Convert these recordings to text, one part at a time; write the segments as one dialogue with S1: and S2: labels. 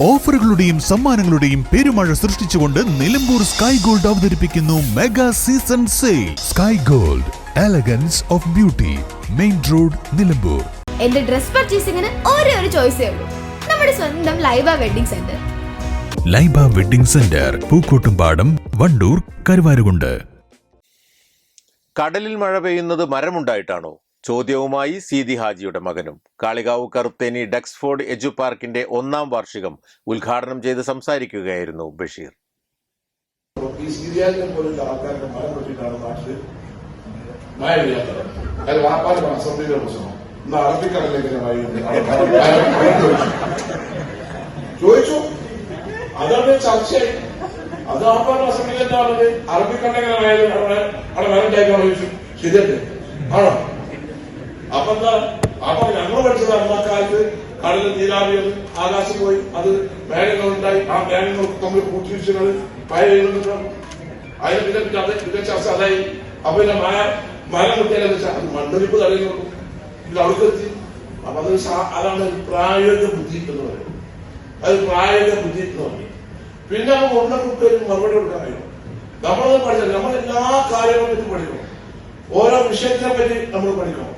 S1: ഓഫറുകളുടെയും സമ്മാനങ്ങളുടെയും പെരുമഴ സൃഷ്ടിച്ചുകൊണ്ട് നിലമ്പൂർ സ്കൈ ഗോൾഡ് അവതരിപ്പിക്കുന്നു mega season sale. Sky gold elegance of beauty main road Nilambur.
S2: എന്റെ ഡ്രസ് പർച്ചേസിംഗിന് ഒരേ ഒരു ചോയ്സേ ഉള്ളൂ. നമ്മുടെ സ്വന്തം Laiba wedding centre.
S1: Laiba wedding centre Pookkottumpadam Wandoor Karuvarakundu.
S3: കടലിൽ മഴ പെയ്യുന്നത് മരമുണ്ടായിട്ടാണോ? ചോദ്യവുമായി സീതി ഹാജിയുടെ മകനും. കാളികാവ് കറുത്തേനി ഡെക്സ്ഫോർഡ് എജു പാർക്കിന്റെ ഒന്നാം വാർഷികം ഉദ്ഘാടനം ചെയ്ത് സംസാരിക്കുകയായിരുന്നു ബഷീർ.
S4: ചോദിച്ചു. അതാണ് ചർച്ചയായി. അത് അവിടെ ശരിയല്ലേ? ആണോ? അപ്പൊ എന്താ അപ്പൊ ഞങ്ങൾ പഠിച്ചത് അന്നക്കാലത്ത് കടലിൽ നീരാവിയത്. ആകാശം പോയി. അത് മേഘങ്ങളുണ്ടായി. ആ മേഘങ്ങൾ തമ്മിൽ കൂട്ടിവെച്ചുകൾ പഴയ അതിന് പിന്നെ പിന്നെ അത് പിന്നെ ചർച്ച അതായി. അപ്പൊ പിന്നെ മഴ മഴ കിട്ടിയാലും വെച്ചാൽ അത് മണ്ണൊലിപ്പ് തടയുന്നുള്ളൂ പിന്നെ അവിടേക്ക് എത്തി. അപ്പൊ അത് അതാണ് പ്രായോഗിക ബുദ്ധി എന്ന് പറയുന്നത്. അത് പ്രായോഗിക ബുദ്ധി എന്ന് പറയും പിന്നെ നമ്മൾ ഒന്നും ഒരു മറുപടി കൊടുക്കാൻ നമ്മളത് പഠിച്ചാൽ നമ്മൾ എല്ലാ കാര്യങ്ങളും പഠിക്കണം. ഓരോ വിഷയത്തിനെ പറ്റി നമ്മൾ പഠിക്കണം.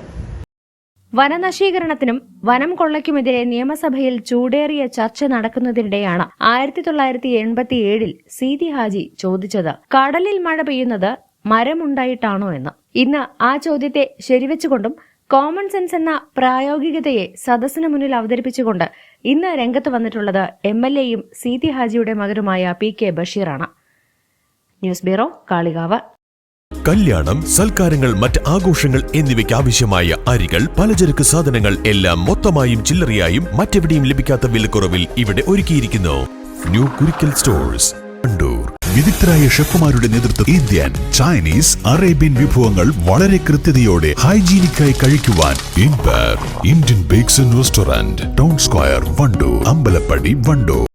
S5: വനനശീകരണത്തിനും വനം കൊള്ളയ്ക്കുമെതിരെ നിയമസഭയിൽ ചൂടേറിയ ചർച്ച നടക്കുന്നതിനിടെയാണ് ആയിരത്തി തൊള്ളായിരത്തി എൺപത്തിയേഴിൽ സീതി ഹാജി ചോദിച്ചത്. കടലിൽ മഴ പെയ്യുന്നത് മരമുണ്ടായിട്ടാണോ എന്ന്. ഇന്ന് ആ ചോദ്യത്തെ ശരിവെച്ചുകൊണ്ടും കോമൺ സെൻസ് എന്ന പ്രായോഗികതയെ സദസ്സിന് മുന്നിൽ അവതരിപ്പിച്ചുകൊണ്ട് ഇന്ന് രംഗത്ത് വന്നിട്ടുള്ളത് എം എൽ എയും സീതി ഹാജിയുടെ മകനുമായ P K ബഷീറാണ്. News bureau Kalikavu.
S6: കല്യാണം സൽക്കാരങ്ങൾ മറ്റ് ആഘോഷങ്ങൾ എന്നിവയ്ക്ക് ആവശ്യമായ അരികൾ പലചരക്ക് സാധനങ്ങൾ എല്ലാം മൊത്തമായും ചില്ലറയായും മറ്റെവിടെയും ലഭിക്കാത്ത വിലക്കുറവിൽ ഇവിടെ ഒരുക്കിയിരിക്കുന്നു.
S1: ന്യൂ കുരിക്കൽ സ്റ്റോഴ്സ് വിദഗ്ധരായ ഷെഫുമാരുടെ നേതൃത്വം ഇന്ത്യൻ ചൈനീസ് അറേബ്യൻ വിഭവങ്ങൾ വളരെ കൃത്യതയോടെ ഹൈജീനിക്കായി കഴിക്കുവാൻ ഇൻപർ Indian bakes and restaurant town square Wandoor Ambalappadi Wandoor